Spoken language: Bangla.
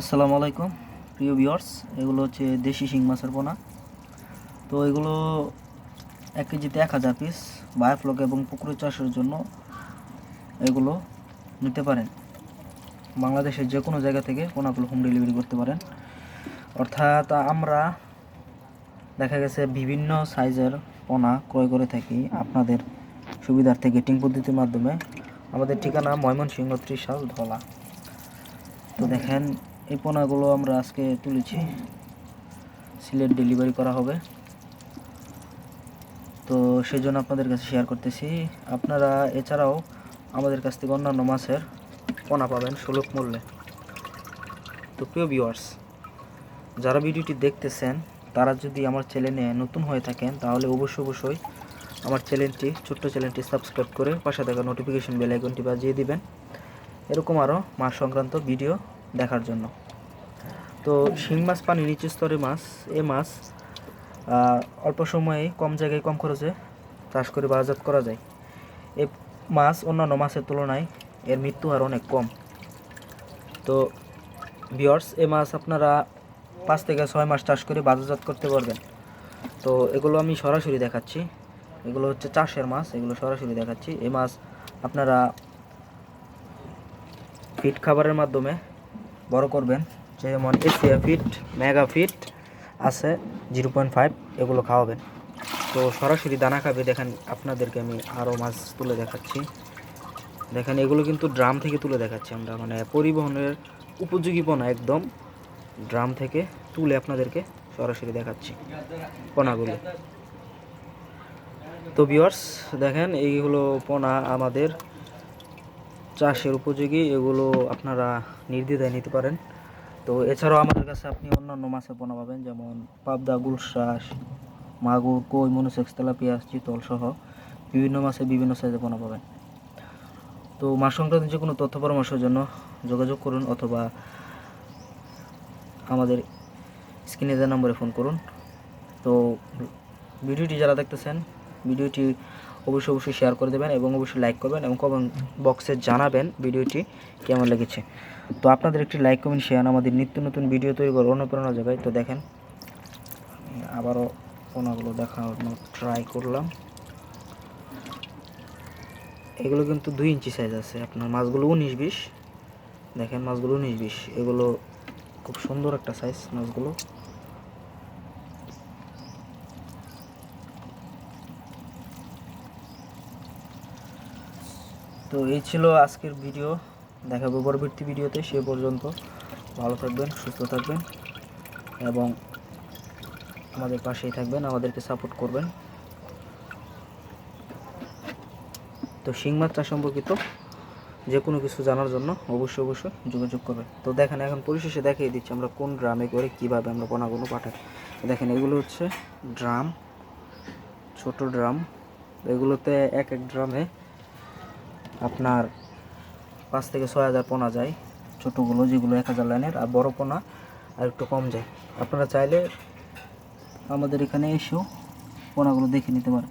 আসসালামু আলাইকুম, প্রিয় ভিউয়ার্স। এগুলো হচ্ছে দেশি শিং মাছের পোনা। তো এগুলো এক কেজিতে এক হাজার পিস বায়োফ্লক এবং পুকুরে চাষের জন্য এগুলো নিতে পারেন। বাংলাদেশের যে কোনো জায়গা থেকে পোনাগুলো হোম ডেলিভারি করতে পারেন। অর্থাৎ আমরা দেখা গেছে বিভিন্ন সাইজের পোনা ক্রয় করে থাকি আপনাদের সুবিধার্থে গেটিং পদ্ধতির মাধ্যমে। আমাদের ঠিকানা ময়মনসিংহ ত্রিশাল ধলা। তো দেখেন এই পোনাগুলো আমরা আজকে তুলেছি। সিলেট ডেলিভারি করা হবে। তো সেই জন্য আপনাদের কাছে শেয়ার করতেছি। আপনারা এছাড়াও আমাদের কাছ থেকে অন্যান্য মাছের পোনা পাবেন সুলভ মূল্যে। তো প্রিয় ভিউয়ার্স যারা ভিডিওটি দেখতেছেন, তারা যদি আমার চ্যানেলে নতুন হয়ে থাকেন, তাহলে অবশ্যই অবশ্যই আমার চ্যানেলটি, ছোট্ট চ্যানেলটি সাবস্ক্রাইব করে পাশে থাকা নোটিফিকেশন বেল আইকনটি বাজিয়ে দিবেন। এরকম আরও মাছ সংক্রান্ত ভিডিও দেখার জন্য। তো শিং মাছ পানি, নিচু স্তরের মাছ, এ মাছ অল্প সময়ে কম জায়গায় কম খরচে চাষ করে বাজারজাত করা যায়। এ মাছ অন্যান্য মাছের তুলনায় এর মৃত্যু হার অনেক কম। তো বিয়র্স এ মাছ আপনারা পাঁচ থেকে ছয় মাস চাষ করে বাজারজাত করতে পারবেন। তো এগুলো আমি সরাসরি দেখাচ্ছি। এগুলো হচ্ছে চাষের মাছ, এগুলো সরাসরি দেখাচ্ছি। এই মাছ আপনারা ফিট খাবারের মাধ্যমে বড় করবেন। যেমন এসিয়া ফিট মেগা ফিট আছে জিরো পয়েন্ট ফাইভ এগুলো খাওয়াবেন। তো সরাসরি দানা খাবে, দেখেন আপনাদেরকে আমি আরও মাছ তুলে দেখাচ্ছি। দেখেন এগুলো কিন্তু ড্রাম থেকে তুলে দেখাচ্ছি আমরা মানে পরিবহনের উপযোগী পোনা একদম ড্রাম থেকে তুলে আপনাদেরকে সরাসরি দেখাচ্ছি পোনাগুলো। তো ভিউয়ার্স দেখেন এইগুলো পোনা আমাদের চাষের উপযোগী, এগুলো আপনারা নির্দ্বিধায় নিতে পারেন। তো এছাড়াও আমাদের কাছে আপনি অন্যান্য মাছের পোনা পাবেন, যেমন পাবদা, গুলশাস, মাগুর, কই, মনুসেক্স, তেলাপিয়া, চিতল সহ বিভিন্ন মাছের বিভিন্ন সাইজের পোনা পাবেন। তো মাছ সংক্রান্ত যে কোনো তথ্য পরামর্শের জন্য যোগাযোগ করুন অথবা আমাদের স্ক্রিনে দেওয়া নম্বরে ফোন করুন। তো ভিডিওটি যারা দেখতেছেন, ভিডিওটি অবশ্যই অবশ্যই শেয়ার করে দেবেন এবং অবশ্যই লাইক করবেন এবং বক্সে জানাবেন ভিডিওটি কেমন লেগেছে। তো আপনাদের একটি লাইক কমেন্ট শেয়ার আমাদের নিত্য নতুন ভিডিও তৈরি করার অনুপ্রেরণা যোগায় তো দেখেন আবারও পোনাগুলো দেখানোর ট্রাই করলাম। এগুলো কিন্তু দুই ইঞ্চি সাইজ আছে। আপনার মাছগুলো উনিশ বিশ। দেখেন মাছগুলো উনিশ বিশ। এগুলো খুব সুন্দর একটা সাইজ মাছগুলো। তো এই ছিল আজকের ভিডিও। দেখাবো পরবর্তী ভিডিওতে, সে পর্যন্ত ভালো থাকবেন, সুস্থ থাকবেন এবং আমাদের পাশেই থাকবেন, আমাদেরকে সাপোর্ট করবেন। তো মাছ সম্পর্কিত যে কোনো কিছু জানার জন্য অবশ্যই অবশ্যই যোগাযোগ করবেন। তো দেখেন, এখন পরিশেষে দেখিয়ে দিচ্ছি আমরা কোন ড্রামে করে কীভাবে আমরা পোনাগুলো পাঠাই দেখেন, এগুলো হচ্ছে ড্রাম, ছোট ড্রাম। এগুলোতে এক এক ড্রামে আপনার পাঁচ থেকে ছয় হাজার পোনা যায়, ছোটোগুলো যেগুলো এক হাজার লাইনের, আর বড় পোনা আর একটু কম যায়। আপনারা চাইলে আমাদের এখানে এসেও পোনাগুলো দেখে নিতে পারেন।